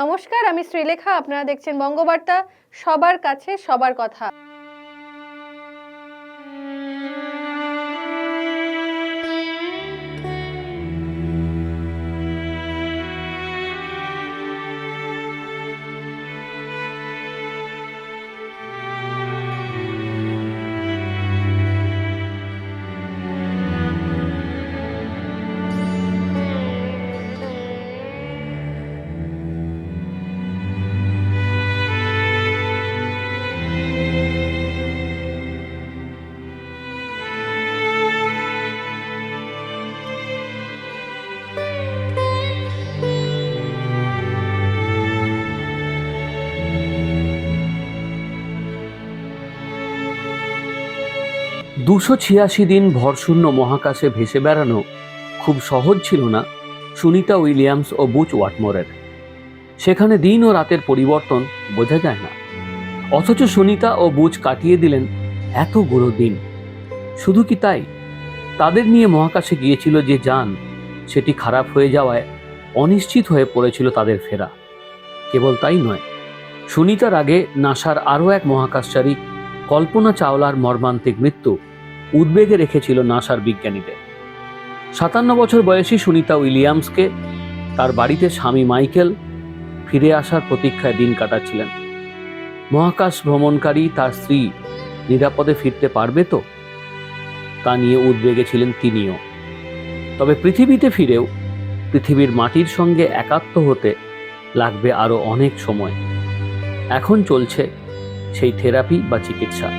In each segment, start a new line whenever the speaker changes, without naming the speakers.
নমস্কার আমি শ্রীলেখা। আপনারা দেখছেন বঙ্গবার্তা। সবার কাছে সবার কথা।
দুশো ছিয়াশি দিন ভরশূন্য মহাকাশে ভেসে বেড়ানো খুব সহজ ছিল না সুনিতা উইলিয়ামস ও বুচ ওয়াটমোরের। সেখানে দিন ও রাতের পরিবর্তন বোঝা যায় না। অথচ সুনিতা ও বুচ কাটিয়ে দিলেন এত এতগুলো দিন। শুধু কি তাই? তাদের নিয়ে মহাকাশে গিয়েছিল যে যান, সেটি খারাপ হয়ে যাওয়ায় অনিশ্চিত হয়ে পড়েছিল তাদের ফেরা। কেবল তাই নয়, সুনিতার আগে নাসার আরও এক মহাকাশচারী কল্পনা চাওলার মর্মান্তিক মৃত্যু উদ্বেগে রেখেছিল নাসার বিজ্ঞানীদের। সাতান্ন বছর বয়সী সুনিতা উইলিয়ামসকে তার বাড়িতে স্বামী মাইকেল ফিরে আসার প্রতীক্ষায় দিন কাটাচ্ছিলেন। মহাকাশ ভ্রমণকারী তার স্ত্রী নিরাপদে ফিরতে পারবে তো? তা নিয়ে উদ্বেগে ছিলেন তিনিও। তবে পৃথিবীতে ফিরেও পৃথিবীর মাটির সঙ্গে একাত্ম হতে লাগবে আরও অনেক সময়। এখন চলছে সেই থেরাপি বা চিকিৎসা।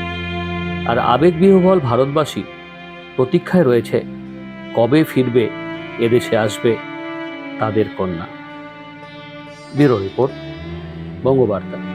আর আবেগবিহবল ভারতবাসী প্রতীক্ষায় রয়েছে, কবে ফিরবে, এদেশে আসবে, তাদের কন্যা। Bureau report, Bangabarta.